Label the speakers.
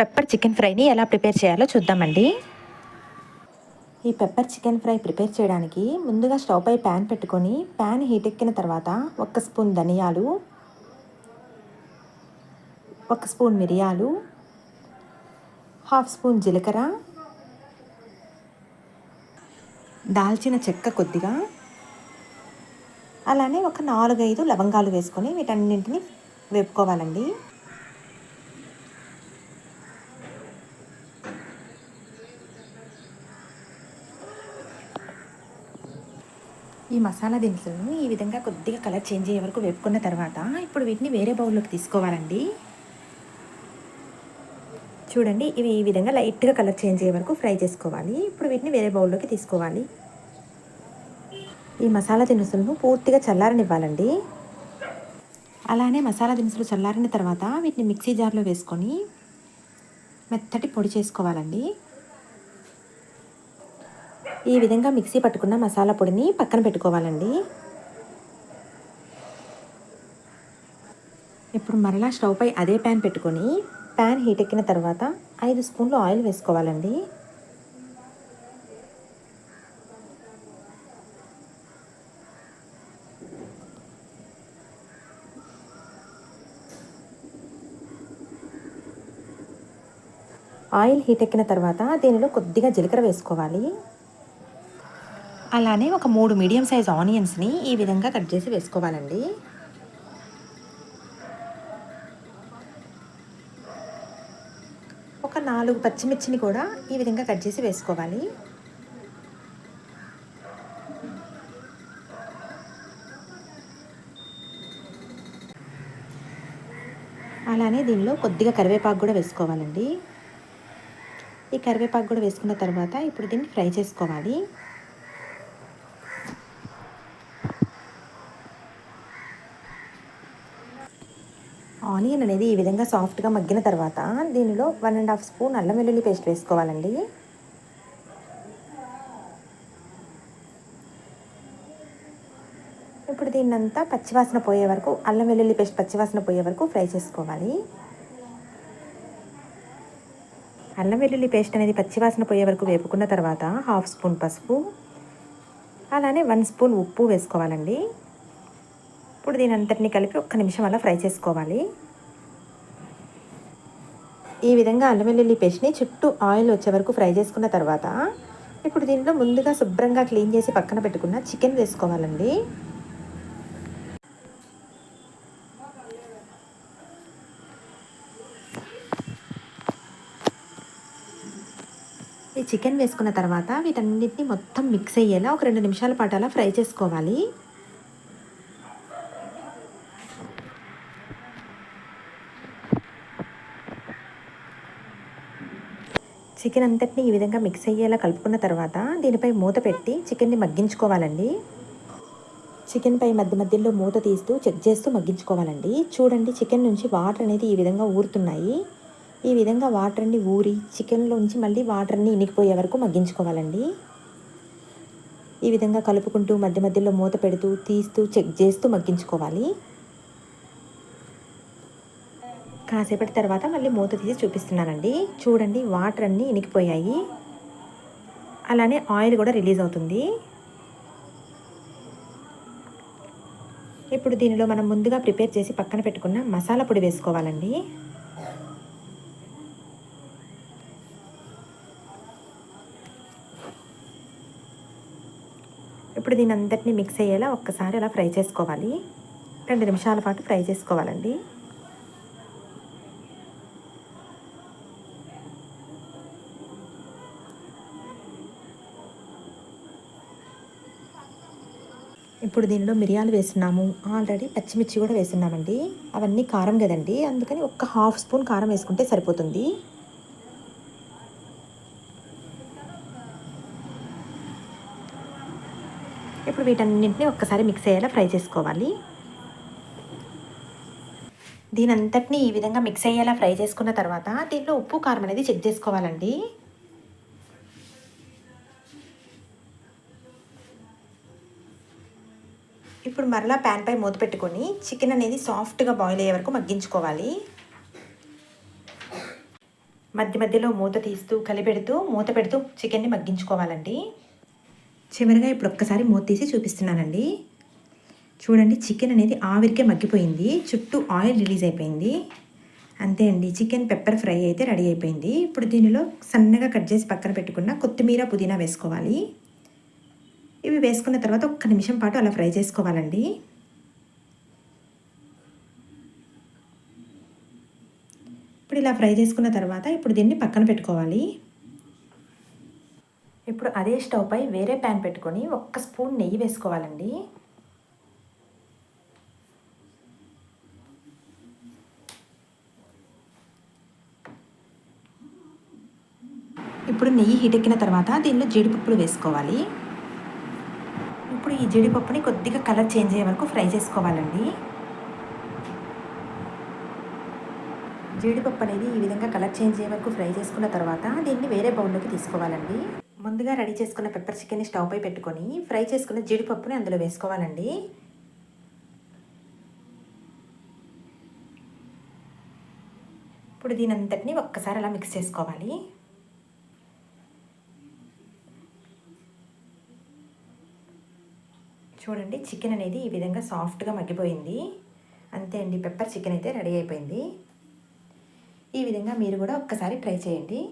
Speaker 1: Pepper chicken ఫ్రైని ఎలా prepare చేయాలో చూద్దామండి. ఈ పెప్పర్ చికెన్ ఫ్రై ప్రిపేర్ చేయడానికి ముందుగా స్టవ్ పై ప్యాన్ పెట్టుకొని ప్యాన్ హీట్ ఎక్కిన తర్వాత ఒక స్పూన్ ధనియాలు ఒక స్పూన్ మిరియాలు హాఫ్ స్పూన్ జీలకర్ర దాల్చిన చెక్క కొద్దిగా అలానే ఒక నాలుగైదు లవంగాలు వేసుకొని వీటన్నింటిని వేపుకోవాలండి. ఈ మసాలా దినుసులను ఈ విధంగా కొద్దిగా కలర్ చేంజ్ అయ్యే వరకు వేపుకున్న తర్వాత ఇప్పుడు వీటిని వేరే బౌల్లోకి తీసుకోవాలండి. చూడండి ఇవి ఈ విధంగా లైట్గా కలర్ చేంజ్ అయ్యే వరకు ఫ్రై చేసుకోవాలి. ఇప్పుడు వీటిని వేరే బౌల్లోకి తీసుకోవాలి. ఈ మసాలా దినుసులను పూర్తిగా చల్లారనివ్వాలండి. అలానే మసాలా దినుసులు చల్లారిన తర్వాత వీటిని మిక్సీ జార్లో వేసుకొని మెత్తటి పొడి చేసుకోవాలండి. ఈ విధంగా మిక్సీ పట్టుకున్న మసాలా పొడిని పక్కన పెట్టుకోవాలండి. ఇప్పుడు మరలా స్టవ్ పై అదే ప్యాన్ పెట్టుకొని ప్యాన్ హీట్ ఎక్కిన తర్వాత ఐదు స్పూన్లు ఆయిల్ వేసుకోవాలండి. ఆయిల్ హీట్ ఎక్కిన తర్వాత దీనిలో కొద్దిగా జీలకర్ర వేసుకోవాలి. అలానే ఒక మూడు మీడియం సైజ్ ఆనియన్స్ని ఈ విధంగా కట్ చేసి వేసుకోవాలండి. ఒక నాలుగు పచ్చిమిర్చిని కూడా ఈ విధంగా కట్ చేసి వేసుకోవాలి. అలానే దీనిలో కొద్దిగా కరివేపాకు కూడా వేసుకోవాలండి. ఈ కరివేపాకు కూడా వేసుకున్న తర్వాత ఇప్పుడు దీన్ని ఫ్రై చేసుకోవాలి. ఆనియన్ అనేది ఈ విధంగా సాఫ్ట్గా మగ్గిన తర్వాత దీనిలో వన్ అండ్ హాఫ్ స్పూన్ అల్లం వెల్లుల్లి పేస్ట్ వేసుకోవాలండి. ఇప్పుడు దీన్నంతా పచ్చివాసన పోయే వరకు అల్లం వెల్లుల్లి పేస్ట్ పచ్చివాసన పోయే వరకు ఫ్రై చేసుకోవాలి. అల్లం వెల్లుల్లి పేస్ట్ అనేది పచ్చివాసన పోయే వరకు వేపుకున్న తర్వాత హాఫ్ స్పూన్ పసుపు అలానే వన్ స్పూన్ ఉప్పు వేసుకోవాలండి. ఇప్పుడు దీని అంతటిని కలిపి ఒక్క నిమిషం అలా ఫ్రై చేసుకోవాలి. ఈ విధంగా అల్లం వెల్లుల్లి పేస్ట్ని చుట్టూ ఆయిల్ వచ్చే వరకు ఫ్రై చేసుకున్న తర్వాత ఇప్పుడు దీంట్లో ముందుగా శుభ్రంగా క్లీన్ చేసి పక్కన పెట్టుకున్న చికెన్ వేసుకోవాలండి. ఈ చికెన్ వేసుకున్న తర్వాత వీటన్నిటిని మొత్తం మిక్స్ అయ్యేలా ఒక రెండు నిమిషాల పాటు అలా ఫ్రై చేసుకోవాలి. చికెన్ అంతటిని ఈ విధంగా మిక్స్ అయ్యేలా కలుపుకున్న తర్వాత దీనిపై మూత పెట్టి చికెన్ని మగ్గించుకోవాలండి. చికెన్ పై మధ్య మధ్యలో మూత తీస్తూ చెక్ చేస్తూ మగ్గించుకోవాలండి. చూడండి చికెన్ నుంచి వాటర్ అనేది ఈ విధంగా ఊరుతున్నాయి. ఈ విధంగా వాటర్ అన్ని ఊరి చికెన్లోంచి మళ్ళీ వాటర్ అన్ని ఇనికిపోయే వరకు మగ్గించుకోవాలండి. ఈ విధంగా కలుపుకుంటూ మధ్య మధ్యలో మూత పెడుతూ తీస్తూ చెక్ చేస్తూ మగ్గించుకోవాలి. కాసేపటి తర్వాత మళ్ళీ మూత తీసి చూపిస్తున్నానండి. చూడండి వాటర్ అన్నీ ఇనికిపోయాయి. అలానే ఆయిల్ కూడా రిలీజ్ అవుతుంది. ఇప్పుడు దీనిలో మనం ముందుగా ప్రిపేర్ చేసి పక్కన పెట్టుకున్న మసాలా పొడి వేసుకోవాలండి. ఇప్పుడు దీని అందరినీ మిక్స్ అయ్యేలా ఒక్కసారి అలా ఫ్రై చేసుకోవాలి. రెండు నిమిషాల పాటు ఫ్రై చేసుకోవాలండి. ఇప్పుడు దీనిలో మిరియాలు వేస్తున్నాము. ఆల్రెడీ పచ్చిమిర్చి కూడా వేస్తున్నామండి. అవన్నీ కారం కదండి. అందుకని ఒక్క హాఫ్ స్పూన్ కారం వేసుకుంటే సరిపోతుంది. ఇప్పుడు వీటన్నింటినీ ఒక్కసారి మిక్స్ అయ్యేలా ఫ్రై చేసుకోవాలి. దీని అంతటినీ ఈ విధంగా మిక్స్ అయ్యేలా ఫ్రై చేసుకున్న తర్వాత దీంట్లో ఉప్పు కారం అనేది చెక్ చేసుకోవాలండి. ఇప్పుడు మరలా ప్యాన్ పై మూత పెట్టుకొని చికెన్ అనేది సాఫ్ట్గా బాయిల్ అయ్యే వరకు మగ్గించుకోవాలి. మధ్య మధ్యలో మూత తీస్తూ కలిపెడుతూ మూత పెడుతూ చికెన్ని మగ్గించుకోవాలండి. చివరిగా ఇప్పుడు ఒక్కసారి మూత తీసి చూపిస్తున్నానండి. చూడండి చికెన్ అనేది ఆవిరికే మగ్గిపోయింది. చుట్టూ ఆయిల్ రిలీజ్ అయిపోయింది. అంతే అండి చికెన్ పెప్పర్ ఫ్రై అయితే రెడీ అయిపోయింది. ఇప్పుడు దీనిలో సన్నగా కట్ చేసి పక్కన పెట్టుకున్న కొత్తిమీర పుదీనా వేసుకోవాలి. ఇవి వేసుకున్న తర్వాత ఒక్క నిమిషం పాటు అలా ఫ్రై చేసుకోవాలండి. ఇప్పుడు ఇలా ఫ్రై చేసుకున్న తర్వాత ఇప్పుడు దీన్ని పక్కన పెట్టుకోవాలి. ఇప్పుడు అదే స్టవ్ పై వేరే ప్యాన్ పెట్టుకొని ఒక్క స్పూన్ నెయ్యి వేసుకోవాలండి. ఇప్పుడు నెయ్యి హీట్ ఎక్కిన తర్వాత దీనిలో జీడిపప్పులు వేసుకోవాలి. ఈ జీడిపప్పుని కొద్దిగా కలర్ చేంజ్ అయ్యే వరకు ఫ్రై చేసుకోవాలండి. జీడిపప్పు అనేది ఈ విధంగా కలర్ చేంజ్ అయ్యే వరకు ఫ్రై చేసుకున్న తర్వాత దీన్ని వేరే బౌల్లోకి తీసుకోవాలండి. ముందుగా రెడీ చేసుకున్న పెప్పర్ చికెన్ని స్టవ్ పై పెట్టుకొని ఫ్రై చేసుకున్న జీడిపప్పుని అందులో వేసుకోవాలండి. ఇప్పుడు దీని అంతటిని ఒక్కసారి అలా మిక్స్ చేసుకోవాలి. చూడండి చికెన్ అనేది ఈ విధంగా సాఫ్ట్గా మగ్గిపోయింది. అంతే అండి పెప్పర్ చికెన్ అయితే రెడీ అయిపోయింది. ఈ విధంగా మీరు కూడా ఒక్కసారి ట్రై చేయండి.